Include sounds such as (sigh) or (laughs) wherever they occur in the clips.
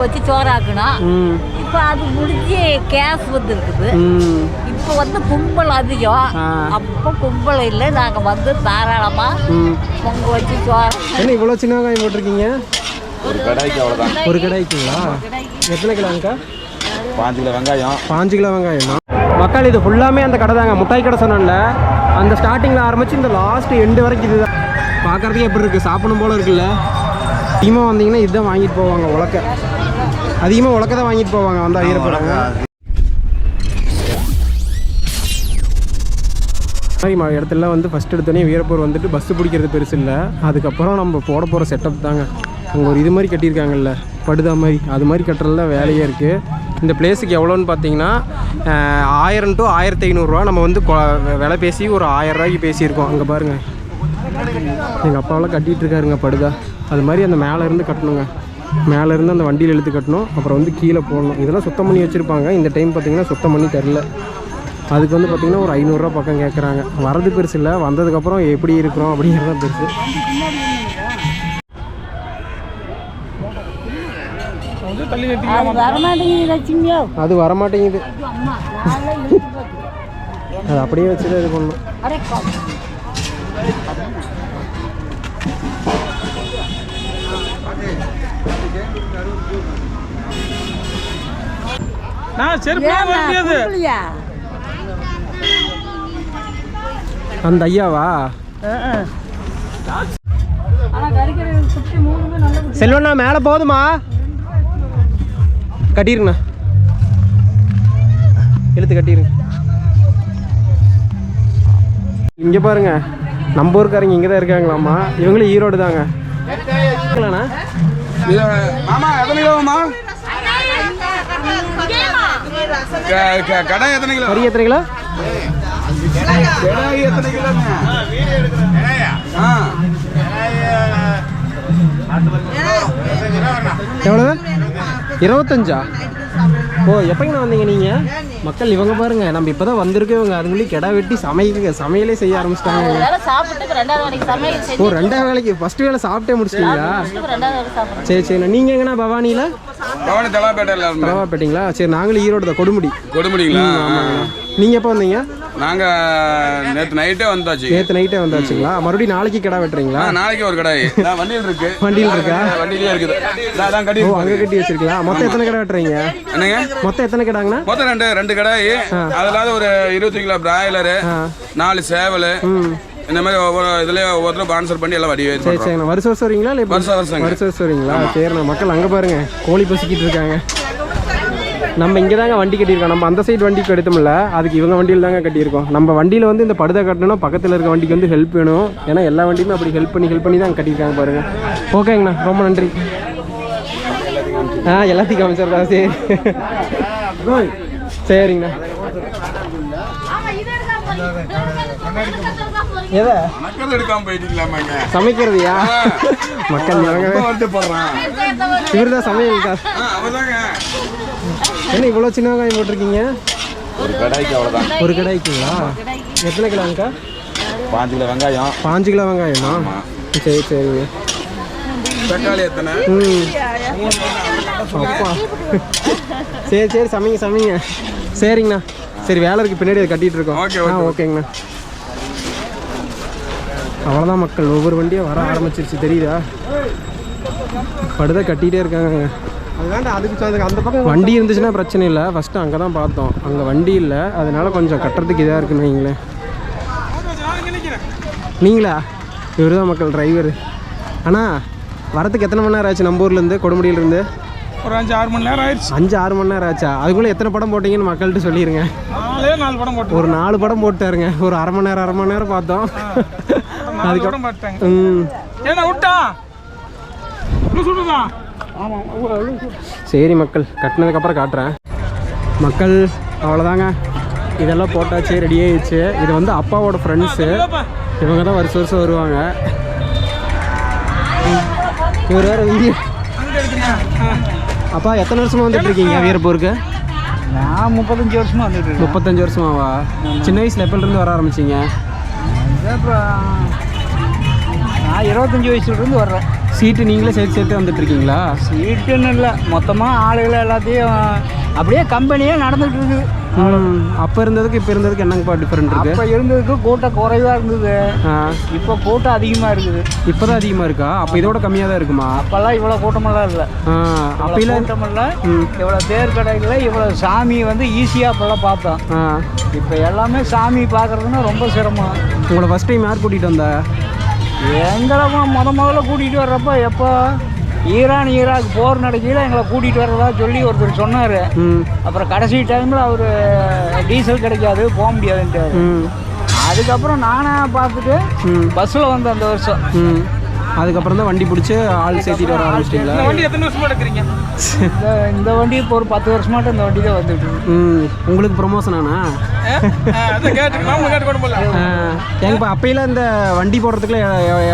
வச்சு சோறாக்கணும் இப்போ அது முடிஞ்சு கேஸ் வந்துருக்குது. இப்போ வந்து கும்பல் அதிகம். அப்போ கும்பல் இல்லை நாங்கள் வந்து தாராளமாக பொங்க வச்சு சோறு என்ன இவ்வளோ சின்ன வெங்காயம் போட்டிருக்கீங்க? ஒரு கடாய்க்கு அவ்வளோதான் ஒரு கடாய்க்குங்களா? எத்தனை கிலோங்கக்கா பாஞ்சு கிலோ வெங்காயம். பாஞ்சு கிலோ வெங்காயம்? மக்கள் இது ஃபுல்லாமே அந்த கடை தாங்க. முட்டாய் கடை சொன்னேன்ல. அந்த ஸ்டார்டிங்கில் ஆரம்பிச்சு இந்த லாஸ்ட் எண்டு வரைக்கும் இதுதான். பார்க்கறதுக்கு எப்படி இருக்குது சாப்பிடணும் போல இருக்குல்ல. அதிகமாக வந்தீங்கன்னா இதுதான் வாங்கிட்டு போவாங்க உலக்க. அதிகமாக உலக்க தான் வாங்கிட்டு போவாங்க வந்தால் வீரப்படம் மாதிரி ம- இடத்துல வந்து ஃபஸ்ட் எடுத்தோடனே வீரப்பூர் வந்துட்டு பஸ்ஸு பிடிக்கிறது பெருசு இல்லை. அதுக்கப்புறம் நம்ம போட போகிற செட்டப் தாங்க. அங்கே ஒரு இது மாதிரி கட்டியிருக்காங்கல்ல படுதா மாதிரி. அது மாதிரி கட்டுறதுல வேலையே இருக்குது இந்த பிளேஸுக்கு எவ்வளோன்னு பார்த்தீங்கன்னா ஆயிரம் டு ஆயிரத்தி ஐநூறுரூவா நம்ம வந்து விலை பேசி ஒரு ஆயிரம் ரூபாய்க்கு பேசியிருக்கோம். அங்கே பாருங்கள் எங்கள் அப்பாவெல்லாம் கட்டிகிட்டு இருக்காருங்க படுதா. அது மாதிரி அந்த மேலே இருந்து கட்டணுங்க. மேலேருந்து அந்த வண்டியில் இழுத்து கட்டணும். அப்புறம் வந்து கீழே போடணும். இதெல்லாம் சுத்தம் பண்ணி வச்சுருப்பாங்க. இந்த டைம் பார்த்தீங்கன்னா சுத்தம் பண்ணி தெரில. அதுக்கு வந்து பார்த்திங்கன்னா ஒரு ஐநூறுரூவா பக்கம் கேட்குறாங்க வரது பெருசு இல்லை. வந்ததுக்கப்புறம் எப்படி இருக்கிறோம் அப்படிங்கிறது தான் பெருசு. அது வரமாட்டேங்குது. அது அது அப்படியே வச்சு தான் இது பண்ணணும். நான் செருப்பு முடியாது? அந்த ஐயாவா. செல்வண்ணா மேலே போதுமா? கட்டிருங்கண்ணா. இழுத்து கட்டிருங்க. இங்கே பாருங்க நம்ம ஊருக்காரங்க இங்கே தான் இருக்காங்களாம்மா. இவங்களும் ஈரோடு தாங்க மாமா எத்தனை கிலோமா கடை எத்தனை கிலோ கறி எத்தனை கிலோ கடாய் எத்தனை கிலோங்க ஆ. எவ்வளவு? இருபத்தஞ்சா? ஓ எப்போங்கண்ணா வந்தீங்க நீங்கள் மக்கள் இவங்க பாருங்க நம்ம இப்போ தான் வந்திருக்கோம் அதுங்களையும் கிடா வெட்டி சமைக்க சமையலே செய்ய ஆரம்பிச்சிட்டாங்க. ஓ ரெண்டாவது வேலைக்கு ஃபர்ஸ்ட் வேலை சாப்பிட்டே முடிச்சிட்டீங்களா? ரெண்டாவது வேலை சாப்பிடுறோம் சரி சரிண்ணா நீங்கள் எங்கண்ணா பவானியில்? பவானி தலாப்பேட்டையில் இருந்தோம் பரவாப்பேட்டிங்களா சரி நாங்களும் ஈரோடு தான் கொடுமுடி. கொடுமுடிங்களா? நீங்கள் எப்போ வந்தீங்க? நாங்கள் நேற்று நைட்டே வந்தாச்சு. நேற்று நைட்டே வந்தாச்சுங்களா? மறுபடியும் நாளைக்கு கிடா வெட்டுறீங்களா? நாளைக்கு ஒரு கடாய் நான் வண்டியில் இருக்கு. வண்டியில் இருக்கா? வண்டியிலே இருக்குது. அதான் கட்டி ஓ அங்கே கட்டி வச்சிருக்கலாம் மொத்தம் எத்தனை கடை வெட்டுறீங்க? என்னங்க? மொத்தம் எத்தனை கடாங்கண்ணா? மொத்தம் ரெண்டு ரெண்டு கடாய் அதில் ஒரு இருபத்தி கிலோ பிராய்லரு நாலு சேவல் இந்த மாதிரி ஒவ்வொரு இதுலேயே ஒவ்வொருத்தரும் ஸ்பான்சர் பண்ணி எல்லாம் வடி சரி சரிண்ணா. வருஷம் வருஷம் வரீங்களா இல்லை? வருஷம் வருஷங்க. வருஷம் வருஷம் வரீங்களா? சரிண்ணா மக்கள் அங்கே பாருங்க. கோழி பசிக்கிட்டு இருக்காங்க. நம்ம இங்கே தாங்க வண்டி கட்டியிருக்கோம். நம்ம அந்த சைடு வண்டிக்கு எடுத்தோம்ல அதுக்கு இவங்க வண்டியில் தாங்க கட்டியிருக்கோம். நம்ம வண்டியில் வந்து இந்த படுதை கட்டணும்னா பக்கத்தில் இருக்க வண்டிக்கு வந்து ஹெல்ப் வேணும். ஏன்னா எல்லா வண்டியுமே அப்படி ஹெல்ப் பண்ணி ஹெல்ப் பண்ணி தான் கட்டியிருக்காங்க பாருங்க. ஓகேங்கண்ணா ரொம்ப நன்றி. ஆ எல்லாத்தையும் காமிச்சிடுறா சரி சரிங்கண்ணா. எதை? மக்கள் எடுக்காம போயிட்டீங்களாமாங்க சமைக்கிறதுயா? மக்கள் இறங்கவே வருத்தப்படுறான். இவர் தான் சமையல் என்ன இவ்வளோ சின்ன வெங்காயம் போட்டிருக்கீங்க? ஒரு கடாய்க்கு அவ்வளோதான். ஒரு கடாய்க்குங்களா? எத்தனை கிலோங்கக்கா பாஞ்சு கிலோ வெங்காயம். பாஞ்சு கிலோ வெங்காயமா? சரி தக்காளி எத்தனை? ம். அப்பா. சரி சரி சமைங்க சமைங்க. சரிங்கண்ணா. சரி வேலை இருக்கு. பின்னாடி அதை கட்டிட்டு இருக்கோம். ஓகே, ஓகேங்கண்ணா. அவ்வளோதான் மக்கள். ஒவ்வொரு வண்டியும் வர ஆரம்பிச்சிருச்சு. தெரியுதா? படுதா கட்டிகிட்டே இருக்காங்க. அதுக்கு அந்த பக்கம் வண்டி இருந்துச்சுன்னா பிரச்சனை இல்லை. ஃபஸ்ட்டு அங்கே தான் பார்த்தோம். அங்கே வண்டி இல்லை. அதனால கொஞ்சம் கட்டுறதுக்கு இதாக இருக்குன்னு வைங்களேன். நீங்களா? இவர் தான் மக்கள் டிரைவர் அண்ணா வரதுக்கு எத்தனை மணி நேரம் ஆச்சு நம்ம ஊர்லேருந்து கொடுமுடியிலேருந்து ஒரு அஞ்சு ஆறு மணி நேரம் ஆயிடுச்சு. அஞ்சு ஆறு மணி நேரம் ஆச்சா? அதுக்குள்ளே எத்தனை படம் போட்டீங்கன்னு மக்கள்கிட்ட சொல்லிடுங்க நாலே நாலு படம் போட்டு ஒரு நாலு படம் போட்டாருங்க. ஒரு அரை மணி நேரம் அரை மணி நேரம் பார்த்தோம். நாலு அதுக்கு படம் பார்த்தாங்க ம். ஏன்னா விட்டா? சரி மக்கள் கட்டினதுக்கப்புறம் காட்டுறேன். மக்கள் அவ்வளோதாங்க. இதெல்லாம் போட்டாச்சு ரெடி ஆயிடுச்சு. இது வந்து அப்பாவோட ஃப்ரெண்ட்ஸு இவங்க தான் வருஷம் வருஷம் வருவாங்க. இவர் வேறு வீடியோ அப்பா எத்தனை வருஷமா வந்துட்டு இருக்கீங்க வீரப்பூருக்கு? நான் முப்பத்தஞ்சு வருஷமா வந்துட்டு முப்பத்தஞ்சு வருஷமாவா? சின்ன வயசுல எப்பல இருந்து வர ஆரம்பிச்சீங்க? நான் இருபத்தஞ்சி வயசுல இருந்து வர்றேன். சீட்டு நீங்களே சேர்த்து சேர்த்து வந்துட்டு இருக்கீங்களா சீட்டுன்னு இல்லை. மொத்தமாக ஆளுகளை எல்லாத்தையும் அப்படியே கம்பெனியே நடந்துட்டு இருக்குது அப்போ இருந்ததுக்கு இப்போ இருந்ததுக்கு என்னங்கப்பா டிஃப்ரெண்ட் இருக்கு? அப்போ இருந்ததுக்கு கூட்டம் குறைவாக இருந்தது. இப்போ கூட்டம் அதிகமாக இருக்குது. இப்போ தான் அதிகமாக இருக்கா? அப்போ இதோட கம்மியாக தான் இருக்குமா? அப்போல்லாம் இவ்வளோ கூட்டமெல்லாம் இல்லை. ஆ அப்போல கூட்டம் இல்லை. இவ்வளோ தேர் கடையில் இவ்வளோ சாமி வந்து ஈஸியாக அப்போல்லாம் பார்த்தோம். இப்போ எல்லாமே சாமி பார்க்குறதுன்னா ரொம்ப சிரமம். உங்களை ஃபஸ்ட் டைம் யார் கூட்டிகிட்டு வந்தா? எங்களை முத முதல்ல கூட்டிகிட்டு வர்றப்ப எப்போ? ஈரான் ஈராக் போர் நடக்கையில் எங்களை கூட்டிகிட்டு வர்றதா சொல்லி ஒருத்தர் சொன்னார். அப்புறம் கடைசி டைமில் அவர் டீசல் கிடைக்காது போக முடியாதுன்ட்டு அதுக்கப்புறம் நானாக பார்த்துட்டு பஸ்ஸில் வந்தேன் அந்த வருஷம். அதுக்கப்புறம் தான் வண்டி பிடிச்சி ஆள் சேர்த்திட்டு வர ஆரம்பிச்சிட்டிங்களா? வண்டி எத்தனை வருஷமா எடுக்கிறீங்க? இந்த வண்டி இப்போ ஒரு பத்து வருஷமாட்டு இந்த வண்டி தான் வந்துட்டு இருக்கு. ம் உங்களுக்கு ப்ரொமோஷன் ஆனா? ஏங்கப்பா அப்பையில இந்த வண்டி போடுறதுக்குள்ள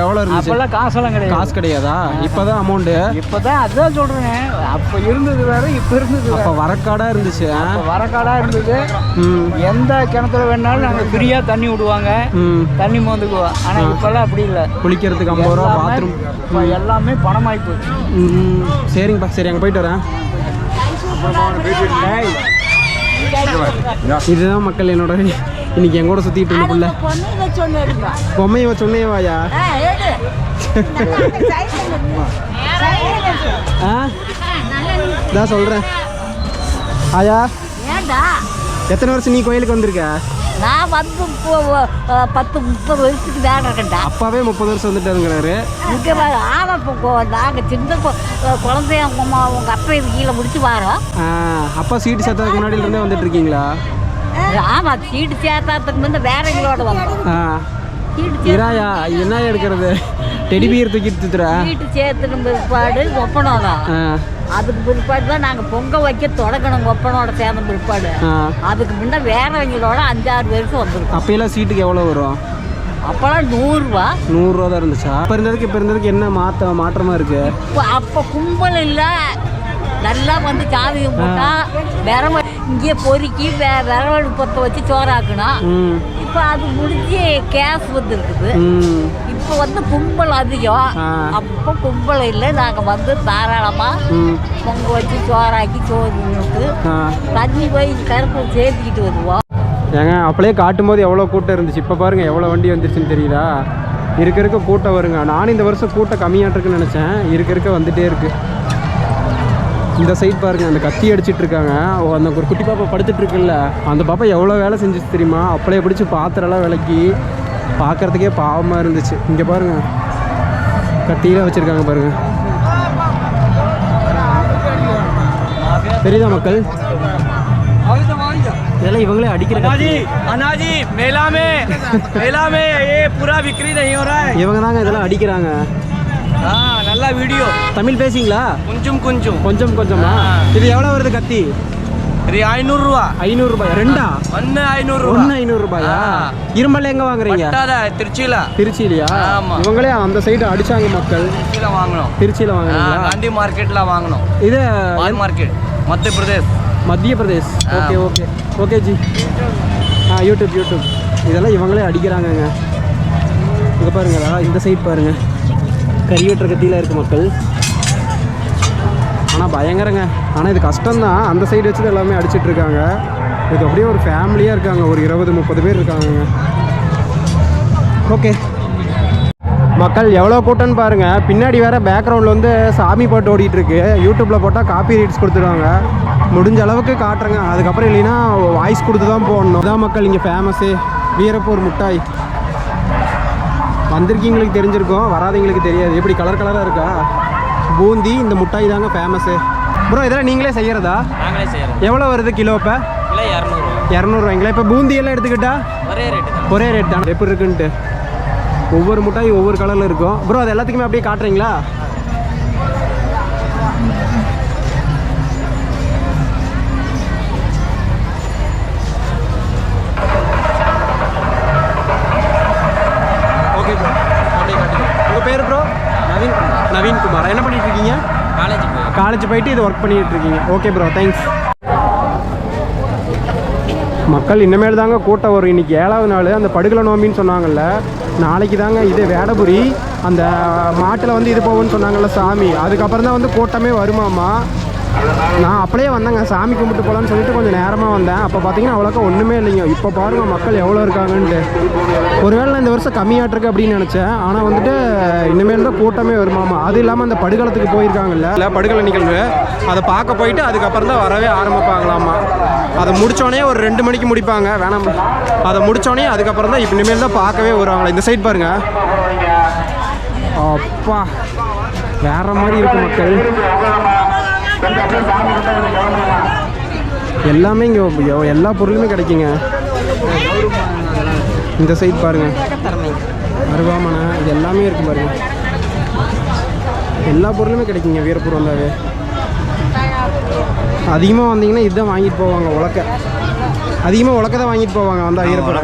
எவ்வளோ இருந்துச்சு? அப்போல்லாம் காசெல்லாம் கிடையாது. காசு கிடையாதா? இப்போதான் அமௌண்ட்டு இப்போ தான் அதான் சொல்கிறேன் அப்போ இருந்தது வேற இப்போ இருந்தது அப்போ வரக்காடாக இருந்துச்சு? இப்போ வரக்காடாக இருந்தது. ம். எந்த கிணத்துல வேணாலும் நாங்கள் ஃப்ரீயாக தண்ணி விடுவாங்க. ம். தண்ணி மோந்துக்குவோம். ஆனால் இப்போல்லாம் அப்படி இல்லை. குளிக்கிறதுக்கு ஐம்பது ரூபா பாத்ரூம். இப்போ எல்லாமே பணமாகி போச்சு. ம் சரிங்கப்பா சரி அங்கே போயிட்டு வரேன். இதுதான் மக்கள் என்னோட இன்னைக்கு எங்கூட சுற்றிட்டு இருந்த புள்ள. பொண்ணு சொன்னிருந்தா பொம்மையை சொன்னே வாயா (laughs) ஆ இதான் சொல்கிறேன் ஆயா? எத்தனை வருஷம் நீ கோயிலுக்கு வந்திருக்க? நான் வந்து பத்து முப்பது வயசுக்கு வேலை இருக்கேன்டா. அப்பாவே முப்பது வருஷம் வந்துட்டாருங்கிறாரு. இங்கே ஆமாம் இப்போ நாங்கள் சின்ன குழந்தைய உங்கள் உங்கள் அப்பா இது கீழே முடிச்சு வரோம் அப்பா சீட்டு சேர்த்ததுக்கு முன்னாடில இருந்தே வந்துட்டு இருக்கீங்களா ஆமாம் சீட்டு சேர்த்தாத்துக்கு முன்ன வேற எங்களோட வந்தோம். இராயா என்ன எடுக்கிறது? டெடி பியர் தூக்கிட்டு சீட்டு சேர்த்துன பிற்பாடு ஒப்பனோட. ஆ. அதுக்கு பிற்பாடு தான் நாங்கள் பொங்க வைக்க தொடங்கணும் ஒப்பனோட சேர்ந்த பிற்பாடு. அதுக்கு முன்ன வேறவங்களோட அஞ்சாறு பேருக்கு வந்திருக்கோம். அப்பையெல்லாம் சீட்டுக்கு எவ்வளோ வரும்? அப்போலாம் நூறுரூவா. நூறுரூவா தான் இருந்துச்சா? அப்போ இருந்ததுக்கு இப்போ இருந்ததுக்கு என்ன மாற்ற மாற்றமாக இருக்கு? இப்போ அப்போ கும்பல் இல்லை. நல்லா வந்து சாமி போட்டா விரவ இங்கேயே பொறுக்கி வே விரவடு பற்ற வச்சு சோறாக்கணும் இப்போ அது முடிஞ்சு கேஸ் வந்துருக்குது. இப்போ வந்து கும்பல் அதிகம். அப்போ கும்பல் இல்லை நாங்கள் வந்து தாராளமாக ம். பொங்க வச்சு சோறாக்கி சோறு விட்டு தண்ணி போய் கருப்பு சேர்த்துக்கிட்டு வருவோம். ஏங்க அப்படியே காட்டும்போது எவ்வளோ கூட்டம் இருந்துச்சு? இப்போ பாருங்கள் எவ்வளோ வண்டி வந்துருச்சுன்னு தெரியுதா? இருக்க இருக்க கூட்டம் வருங்க. நானும் இந்த வருஷம் கூட்டம் கம்மியாட்டிருக்குன்னு நினச்சேன். இருக்க இருக்க வந்துட்டே இருக்கு. இந்த சைட் பாருங்க அந்த கத்தி அடிச்சிட்டு இருக்காங்க. அந்த ஒரு குட்டி பாப்பா படுத்துட்டு இருக்குல்ல. அந்த பாப்பா எவ்வளோ வேலை செஞ்சுச்சு தெரியுமா? அப்படியே பிடிச்சி பாத்திரம்லாம் விளக்கி பார்க்கறதுக்கே பாவமாக இருந்துச்சு. இங்கே பாருங்க. கத்தியெலாம் வச்சுருக்காங்க பாருங்க. தெரியுதா மக்கள்? இதெல்லாம் இவங்களே அடிக்கிற அண்ணாஜி விக்ரி இவங்க தாங்க இதெல்லாம் அடிக்கிறாங்க. நல்லா வீடியோ தமிழ் பேசுங்களா? கொஞ்சம் கொஞ்சம். கொஞ்சம் கொஞ்சமா? இது எவ்வளோ வருது கத்தி? இது ஐநூறுரூவா ஐநூறுரூபாய் ரெண்டா? ஒன்று ஐநூறுரூவா ஒன்று ஐநூறுரூபாயா இரும்பல் எங்கே வாங்குறீங்க? திருச்சியில் திருச்சியிலையா ஆமாம் இவங்களே அந்த சைடு அடிச்சாங்க மக்கள். திருச்சியில் வாங்கணும் திருச்சியில் வாங்கணும் காந்தி மார்க்கெட்டில் வாங்கணும் இது market Madhya Pradesh. Madhya Pradesh. Okay okay. Okay ji. ஆ யூடியூப் யூடியூப் இதெல்லாம் இவங்களே அடிக்கிறாங்கங்க. இங்கே பாருங்களா இந்த சைட் பாருங்கள் கறிவெட்டுற கத்தியில் இருக்க மக்கள். ஆனால் பயங்கரங்க. ஆனால் இது கஷ்டம்தான். அந்த சைடு வச்சு எல்லாமே அடிச்சிட்டு இருக்காங்க. இது அப்படியே ஒரு ஃபேமிலியாக இருக்காங்க. ஒரு இருபது முப்பது பேர் இருக்காங்கங்க ஓகே மக்கள் எவ்வளோ கூட்டம்னு பாருங்கள் பின்னாடி வேறு பேக்ரவுண்டில் வந்து சாமி பாட்டு ஓடிட்டுருக்கு யூடியூப்பில் போட்டால் காப்பி ரீட்ஸ் கொடுத்துருவாங்க முடிஞ்ச அளவுக்கு காட்டுறேங்க. அதுக்கப்புறம் இல்லைன்னா வாய்ஸ் கொடுத்து தான் போடணும். அதான் மக்கள் இங்கே ஃபேமஸு வீரப்பூர் முட்டாய். வந்திருக்கீங்களுக்கு தெரிஞ்சிருக்கும் வராதவங்களுக்கு தெரியாது. எப்படி கலர் கலராக இருக்கா? பூந்தி இந்த முட்டாய் தாங்க ஃபேமஸு ப்ரோ இதெல்லாம் நீங்களே செய்யறதா? நாங்களே எவ்வளோ வருது கிலோ இப்போ? இல்லை இரநூறுவா இரநூறுவாங்களா இப்போ பூந்தி எல்லாம் எடுத்துக்கிட்டா? ஒரே ரேட்டு ஒரே ரேட் தான். எப்படி இருக்குன்ட்டு? ஒவ்வொரு முட்டாய் ஒவ்வொரு கலரில் இருக்கும். ப்ரோ அது எல்லாத்துக்குமே அப்படியே காட்டுறீங்களா? என்ன பண்ணிட்டு இருக்கீங்க காலேஜ் காலேஜ் போயிட்டு இது ஒர்க் பண்ணிட்டு இருக்கீங்க ஓகே ப்ரோ தேங்க்ஸ் மக்கள் இனிமேல் தாங்க கூட்டம் வரும். இன்னைக்கு ஏழாவது நாள். அந்த படுகலை நோம்பின்னு சொன்னாங்கல்ல. நாளைக்கு தாங்க இது வேடபுரி. அந்த மாட்டில் வந்து இது போகும்னு சொன்னாங்கல்ல சாமி. அதுக்கப்புறம் தான் வந்து கூட்டமே வருமாமா நான் அப்படியே வந்தேங்க. சாமி கும்பிட்டு போகலான்னு சொல்லிட்டு கொஞ்சம் நேரமாக வந்தேன். அப்போ பார்த்தீங்கன்னா அவ்வளோக்கா ஒன்றுமே இல்லைங்க. இப்போ பாருங்க மக்கள் எவ்வளோ இருக்காங்கன்ட்டு. ஒருவேளை நான் இந்த வருஷம் கம்மியாட்டிருக்கு அப்படின்னு நினச்சேன். ஆனால் வந்துட்டு இனிமேல் தான் கூட்டமே வருமாமா. அது இல்லாமல் அந்த படுகளத்துக்கு போயிருக்காங்கல்ல. இல்லை படுகள நிகழ்வு அதை பார்க்க போயிட்டு அதுக்கப்புறம் தான் வரவே ஆரம்பிப்பாங்களாமா. அதை முடிச்சோடனே ஒரு ரெண்டு மணிக்கு முடிப்பாங்க. வேணாம். அதை முடிச்சோடனே அதுக்கப்புறம் தான் இப்போ இனிமேல் தான் பார்க்கவே வருவாங்களா. இந்த சைட் பாருங்க. அப்பா வேற மாதிரி இருக்கு மக்கள். எல்லாமே இங்கே எல்லா பொருளுமே கிடைக்குங்க. இந்த சைட் பாருங்க. அருவாமனை இது எல்லாமே இருக்கு பாருங்க. எல்லா பொருளுமே கிடைக்குங்க வீரப்பூர் வந்தாவே. அதிகமாக வந்தீங்கன்னா இதுதான் வாங்கிட்டு போவாங்க உலக்க. அதிகமாக உலக்க தான் வாங்கிட்டு போவாங்க வந்தால் வீரப்பூர்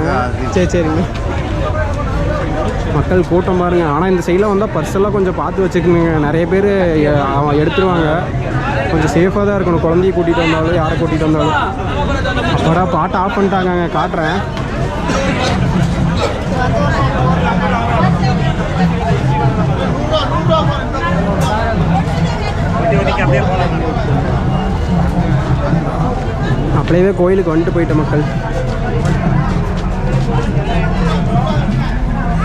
சரி சரிங்க மக்கள் கூட்டம் பாருங்க. ஆனால் இந்த சைடில் வந்தால் பர்ஸெல்லாம் கொஞ்சம் பார்த்து வச்சுக்கணுங்க. நிறைய பேர் எடுத்துருவாங்க. கொஞ்சம் சேஃபாக தான் இருக்கணும். குழந்தைய கூட்டிகிட்டு வந்தாலும் யாரை கூட்டிகிட்டு வந்தாலும். அப்படா பாட்டு ஆஃப் பண்ணிட்டாங்க காட்டுறேன். அப்படியே கோயிலுக்கு வந்துட்டு போயிட்ட மக்கள்.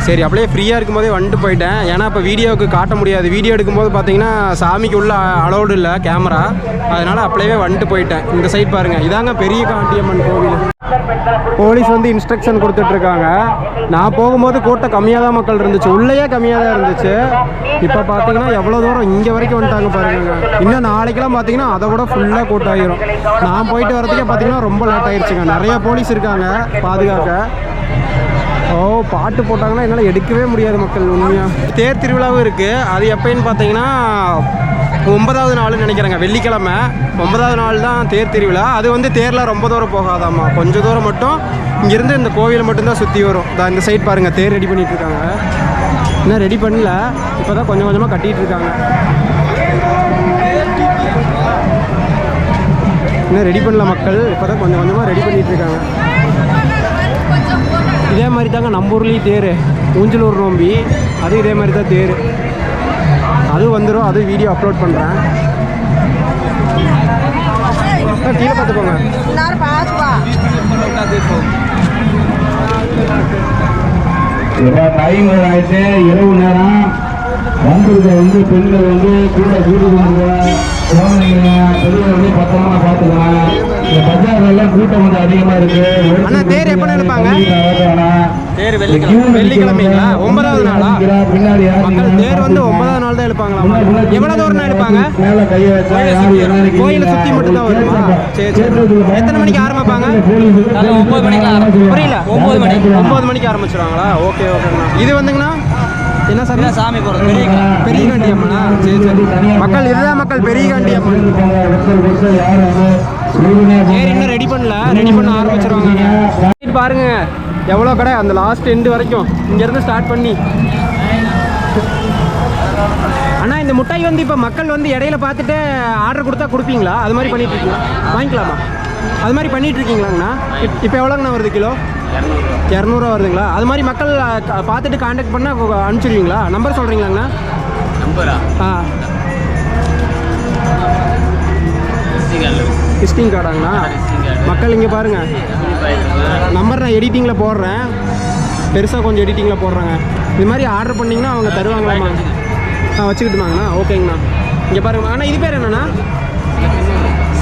சரி அப்படியே ஃப்ரீயாக இருக்கும்போதே வந்துட்டு போயிட்டேன். ஏன்னா இப்போ வீடியோவுக்கு காட்ட முடியாது. வீடியோ எடுக்கும்போது பார்த்தீங்கன்னா சாமிக்கு உள்ள அலோடு இல்லை கேமரா அதனால் அப்படியே வந்துட்டு போயிட்டேன். இந்த சைட் பாருங்கள் இதாங்க பெரிய காண்டியம்மன் கோவில். போலீஸ் வந்து இன்ஸ்ட்ரக்ஷன் கொடுத்துட்ருக்காங்க. நான் போகும்போது கூட்டம் கம்மியாக தான் மக்கள் இருந்துச்சு. உள்ளேயே கம்மியாக தான் இருந்துச்சு. இப்போ பார்த்தீங்கன்னா எவ்வளோ தூரம் இங்கே வரைக்கும் வந்துட்டாங்க பாருங்க. இன்னும் நாளைக்கெல்லாம் பார்த்தீங்கன்னா அதை விட ஃபுல்லாக கூட்டம் ஆயிரும். நான் போயிட்டு வரதுக்கே பார்த்தீங்கன்னா ரொம்ப லேட் ஆயிடுச்சுங்க நிறைய போலீஸ் இருக்காங்க பாதுகாக்க. பாட்டு போட்டாங்கன்னா என்னால் எடுக்கவே முடியாது மக்கள் உண்மையாக தேர் திருவிழாவும் இருக்குது அது எப்போன்னு பார்த்தீங்கன்னா ஒன்பதாவது நாள்னு நினைக்கிறேங்க வெள்ளிக்கிழமை. ஒன்பதாவது நாள் தான் தேர் திருவிழா. அது வந்து தேரில் ரொம்ப தூரம் போகாதாம்மா. கொஞ்சம் தூரம் மட்டும். இங்கேருந்து இந்த கோவில் மட்டும்தான் சுற்றி வரும். தான் இந்த சைட் பாருங்கள் தேர் ரெடி பண்ணிகிட்டு இருக்காங்க. இன்னும் ரெடி பண்ணல. இப்போ தான் கொஞ்சம் கொஞ்சமாக கட்டிகிட்டு இருக்காங்க. இன்னும் ரெடி பண்ணல மக்கள். இப்போ தான் கொஞ்சம் கொஞ்சமாக ரெடி பண்ணிகிட்டு இருக்காங்க. இதே மாதிரி தாங்க நம்ம ஊர்லேயும் தேர். ஊஞ்சலூர் நோம்பி அது இதே மாதிரி தான் தேர். அது வந்துடும் அது வீடியோ அப்லோட் பண்ணுறேன் கீழே பார்த்துக்கோங்க. டைம் ஆயிடுச்சு. இரவு நேரம். வந்திருக்க வந்து பெண்கள் வந்து கூட வீடு வந்து பத்திரமா பார்த்துக்கலாம். இந்த பஜார்ல எல்லாம் கூட்டம் வந்து அதிகமா இருக்கு அண்ணா, தேர் எப்ப நினைப்பாங்க? தேர் வெள்ளிக்கிழமைங்களா ஒன்பதாவது நாளா பின்னாடி மக்கள் தேர் வந்து ஒன்பதாவது நாள் தான் எடுப்பாங்களாமா எவ்வளோ தூரம் எடுப்பாங்க? கோயிலை சுற்றி மட்டும் தான் வருமா சரி சரி எத்தனை மணிக்கு ஆரம்பிப்பாங்க ஒன்பது மணிக்கு புரியல ஒம்பது மணி ஒம்பது மணிக்கு ஆரம்பிச்சிருவாங்களா ஓகே ஓகேண்ணா இது வந்துங்கண்ணா என்ன சாமி சாமி போகிறது பெரிய பெரிய காண்டி அம்மனா சரி சரி மக்கள் இதுதான் மக்கள் பெரிய காண்டி அம்மன் தேர் இன்னும் ரெடி பண்ணல. ரெடி பண்ண ஆரம்பிச்சிருவாங்க. பாருங்க எவ்வளோ கடை? அந்த லாஸ்ட் எண்டு வரைக்கும். இங்கேருந்து ஸ்டார்ட் பண்ணி. அண்ணா இந்த முட்டாய் வந்து இப்போ மக்கள் வந்து இடையில பார்த்துட்டு ஆர்டர் கொடுத்தா கொடுப்பீங்களா? அது மாதிரி பண்ணிட்டு இருக்கீங்களா? வாங்கிக்கலாமா? அது மாதிரி பண்ணிட்டு இருக்கீங்களாங்கண்ணா? இப்- இப்போ எவ்வளோங்கண்ணா வருது கிலோ? இரநூறுவா வருதுங்களா? அது மாதிரி மக்கள் பார்த்துட்டு காண்டாக்ட் பண்ணால் அனுப்பிச்சிடுவீங்களா நம்பர் சொல்கிறீங்களாங்கண்ணா ஆ? விசிட்டிங் கார்டாங்கண்ணா. மக்கள் இங்கே பாருங்கள் நம்பர் நான் எடிட்டிங்கில் போடுறேன். பெருசாக கொஞ்சம் எடிட்டிங்கில் போடுறாங்க. இது மாதிரி ஆர்டர் பண்ணிங்கன்னா அவங்க தருவாங்களாம்மா. ஆ வச்சுக்கிட்டுமாங்கண்ணா. ஓகேங்கண்ணா. இங்கே பாருங்க. அண்ணா இது பேர் என்னண்ணா?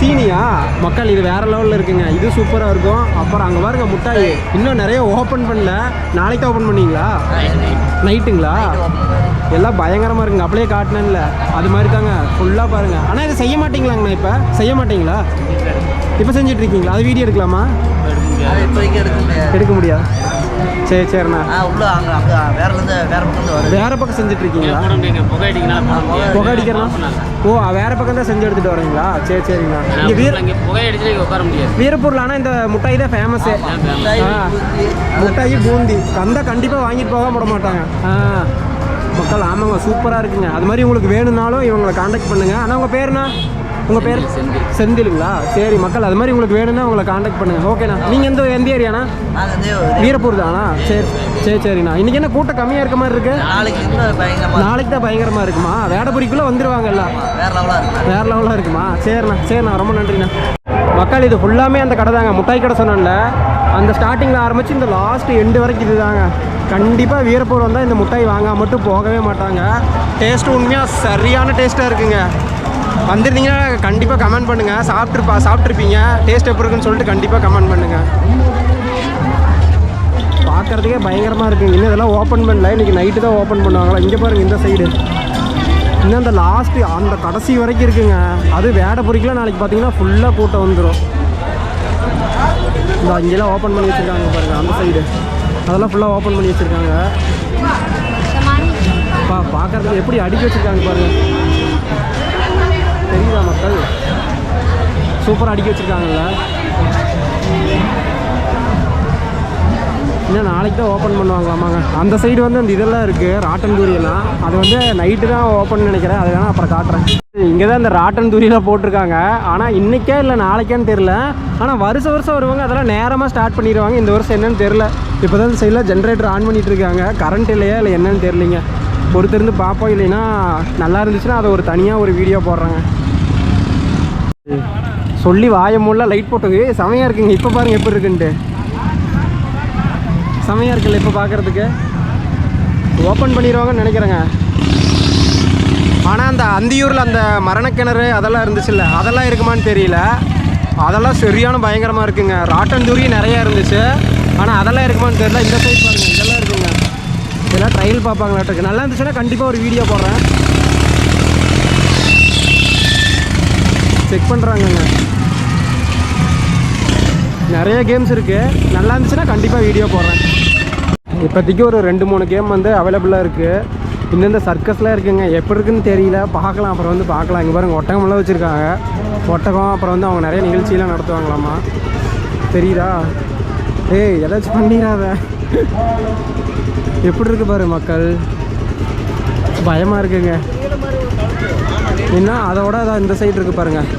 சீனியா? மக்கள் இது வேற லெவலில் இருக்குங்க. இது சூப்பராக இருக்கும். அப்புறம் அங்கே பாருங்க முட்டாய். இன்னும் நிறைய ஓப்பன் பண்ணல. நாளைக்கு ஓப்பன் பண்ணீங்களா நைட்டுங்களா? எல்லாம் பயங்கரமாக இருக்குங்க. அப்படியே காட்டினேன்ல. அது மாதிரி தாங்க. ஃபுல்லாக பாருங்க. ஆனால் இதை செய்ய மாட்டீங்களாங்கண்ணா இப்போ? செய்ய மாட்டீங்களா? இப்போ செஞ்சுட்டு இருக்கீங்களா? அது வீடியோ எடுக்கலாமா? எடுக்க முடியாது. சரி சரிண்ணா ஆ உள்ள அங்கே அங்கே வேறலேருந்து வேற பக்கம் வருது. வேற பக்கம் செஞ்சுட்டு இருக்கீங்களா புகை அடிக்கிறனா ஓ வேற பக்கம் தான் செஞ்சு எடுத்துட்டு வரீங்களா? சரி சரிங்கண்ணா. இங்கே வீர வீரப்பூர்ல ஆனால் இந்த முட்டாய் தான் ஃபேமஸே முட்டாய் பூந்தி. கந்தா கண்டிப்பாக வாங்கிட்டு போக விட மாட்டாங்க. ஆ மக்கள் ஆமாங்க சூப்பராக இருக்குங்க. அது மாதிரி உங்களுக்கு வேணும்னாலும் இவங்களை காண்டாக்ட் பண்ணுங்க. ஆனால் உங்கள் பேருண்ணா உங்கள் பேர்? செந்திலுங்களா? சரி மக்கள் அது மாதிரி உங்களுக்கு வேணும்னா உங்களை காண்டாக்ட் பண்ணுங்கள் ஓகேண்ணா நீங்கள் எந்த எந்த ஏரியாண்ணா வீரப்பூர் தானா? சரி சரி சரிண்ணா. இன்றைக்கி என்ன கூட்டம் கம்மியாக இருக்க மாதிரி இருக்கு? நாளைக்கு தான் பயங்கரமாக இருக்குமா? வேடபுரிக்குள்ளே வந்துருவாங்க எல்லாம். வேற லெவலாக இருக்கும்? சரிண்ணா சரிண்ணா. ரொம்ப நன்றிண்ணா. மக்கள் இது ஃபுல்லாமே அந்த கடை தாங்க. முட்டாய் கடை சொன்னேன்ல. அந்த ஸ்டார்டிங்கில் ஆரம்பித்து இந்த லாஸ்ட் எண்டு வரைக்கும் இது தாங்க. கண்டிப்பாக வீரப்பூர் வந்தால் இந்த முட்டாய் வாங்காம மட்டும் போகவே மாட்டாங்க. டேஸ்ட்டு உண்மையாக சரியான டேஸ்ட்டாக இருக்குங்க. வந்திருந்தீங்கன்னா கண்டிப்பாக கமெண்ட் பண்ணுங்கள் சாப்பிட்ருப்பா சாப்பிட்ருப்பீங்க டேஸ்ட் எப்படி இருக்குன்னு சொல்லிட்டு கண்டிப்பாக கமெண்ட் பண்ணுங்கள் பார்க்குறதுக்கே பயங்கரமாக இருக்குங்க இன்னும் இதெல்லாம் ஓப்பன் பண்ணல. இன்றைக்கி நைட்டு தான் ஓப்பன் பண்ணுவாங்களா? இங்கே பாருங்கள் இந்த சைடு இன்னும் அந்த லாஸ்ட்டு அந்த கடைசி வரைக்கும் இருக்குங்க. அது வேட பொறிக்கலாம் நாளைக்கு பார்த்தீங்கன்னா ஃபுல்லாக கூட்டம் வந்துடும் இந்த அங்கெல்லாம் ஓப்பன் பண்ணி வச்சுருக்காங்க பாருங்கள் அந்த சைடு அதெல்லாம் ஃபுல்லாக ஓப்பன் பண்ணி வச்சுருக்காங்க. பா பார்க்குறதுக்கு எப்படி அடிக்க வச்சுருக்காங்க பாருங்கள் சூப்பராக அடிக்க வச்சுருக்காங்கல்ல. இன்னும் நாளைக்கு தான் ஓப்பன் பண்ணுவாங்களாமாங்க அந்த சைடு வந்து அந்த இதெல்லாம் இருக்குது ராட்டன் தூரியெல்லாம் அது வந்து நைட்டு தான் ஓப்பன் நினைக்கிறேன். அது வேணால் அப்புறம் காட்டுறேன். இங்கே தான் இந்த ராட்டன் தூரியெல்லாம் போட்டிருக்காங்க. ஆனால் இன்றைக்கே இல்லை நாளைக்கேன்னு தெரில ஆனால் வருஷம் வருஷம் வருவாங்க. அதெல்லாம் நேரமாக ஸ்டார்ட் பண்ணிடுவாங்க. இந்த வருஷம் என்னென்னு தெரில இப்போ தான் இந்த சைடில் ஜென்ரேட்டர் ஆன் பண்ணிகிட்டு இருக்காங்க. கரண்ட் இல்லையா இல்லை என்னன்னு தெரிலிங்க பொறுத்திருந்து பார்ப்போம். இல்லைன்னா நல்லா இருந்துச்சுன்னா அதை ஒரு தனியாக ஒரு வீடியோ போடுறாங்க. சொல்லி வாயமுள்ள லைட் போட்டது. செமையாக இருக்குங்க. இப்போ பாருங்கள் எப்படி இருக்குன்ட்டு. செமையாக இருக்குல்ல இப்போ பார்க்குறதுக்கு ஓப்பன் பண்ணிடுவாங்கன்னு நினைக்கிறேங்க. ஆனால் அந்த அந்தியூரில் அந்த மரணக்கிணறு அதெல்லாம் இருந்துச்சுல்ல அதெல்லாம் இருக்குமான்னு தெரியல. அதெல்லாம் சரியான பயங்கரமாக இருக்குங்க. ராட்டந்தூரி நிறையா இருந்துச்சு. ஆனால் அதெல்லாம் இருக்குமான்னு தெரியல. இந்த சைட் பாருங்கள் இதெல்லாம் இருக்குங்க. இதெல்லாம் ட்ரையல் பார்ப்பாங்களாட்டுருக்கு நல்லா இருந்துச்சுன்னா கண்டிப்பாக ஒரு வீடியோ போடுறேன். செக் பண்ணுறாங்கங்க நிறைய கேம்ஸ் இருக்குது நல்லா இருந்துச்சுன்னா கண்டிப்பாக வீடியோ போடுறேன். இப்போதைக்கு ஒரு ரெண்டு மூணு கேம் வந்து அவைலபிளாக இருக்குது இன்னும் இந்த சர்க்கஸ்லாம் இருக்குங்க. எப்படி இருக்குன்னு தெரியல. பார்க்கலாம். அப்புறம் வந்து பார்க்கலாம். இங்கே பாருங்க ஒட்டகமெல்லாம் வச்சுருக்காங்க. ஒட்டகம் அப்புறம் வந்து அவங்க நிறைய நிகழ்ச்சியெலாம் நடத்துவாங்களாம்மா தெரியுதா? ஏய் ஏதாச்சும் பண்ணிடாத. எப்படி இருக்கு பாரு மக்கள்? பயமாக இருக்குங்க. என்ன? அதோட அதான் இந்த சைடு இருக்குது பாருங்கள்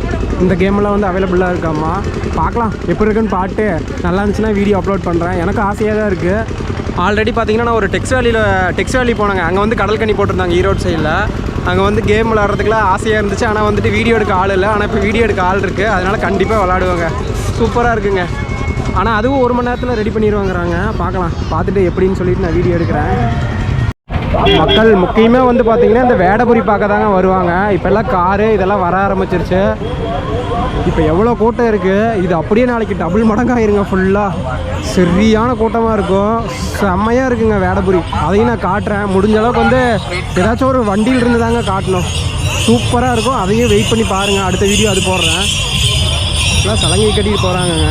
இந்த கேமெல்லாம் வந்து அவைலபிளாக இருக்காமா பார்க்கலாம். எப்படி இருக்குன்னு பாட்டு. நல்லா இருந்துச்சுன்னா வீடியோ அப்லோட் பண்ணுறேன் எனக்கு ஆசையாக தான் இருக்குது ஆல்ரெடி பார்த்தீங்கன்னா நான் ஒரு டெக்ஸ் வேலியில் டெக்ஸ் வேலி போனேங்க. அங்கே வந்து கடல் கண்ணி போட்டிருந்தாங்க ஈரோடு சைடில் அங்கே வந்து கேம் விளாட்றதுக்குலாம் ஆசையாக இருந்துச்சு. ஆனால் வந்துட்டு வீடியோ எடுக்க ஆள் இல்லை. ஆனால் இப்போ வீடியோ எடுக்க ஆள் இருக்குது அதனால் கண்டிப்பாக விளாடுவாங்க சூப்பராக இருக்குங்க. ஆனால் அதுவும் ஒரு மணி நேரத்தில் ரெடி பண்ணிடுவாங்கிறாங்க பார்க்கலாம். பார்த்துட்டு எப்படின்னு சொல்லிட்டு நான் வீடியோ எடுக்கிறேன். மக்கள் முக்கியமாக வந்து பார்த்தீங்கன்னா இந்த வேடபுரி பார்க்க தாங்க வருவாங்க. இப்போல்லாம் காரு இதெல்லாம் வர ஆரம்பிச்சிருச்சு. இப்போ எவ்வளோ கூட்டம் இருக்குது இது அப்படியே நாளைக்கு டபுள் மடங்காயிருங்க ஃபுல்லாக சரியான கூட்டமாக இருக்கும். செம்மையாக இருக்குங்க வேடபுரி. அதையும் நான் காட்டுறேன். முடிஞ்ச அளவுக்கு வந்து ஏதாச்சும் ஒரு வண்டியில் இருந்து தாங்க காட்டணும். சூப்பராக இருக்கும். அதையும் வெயிட் பண்ணி பாருங்கள் அடுத்த வீடியோ அது போடுறேன். எல்லாம் சலங்கை கட்டிட்டு போகிறாங்கங்க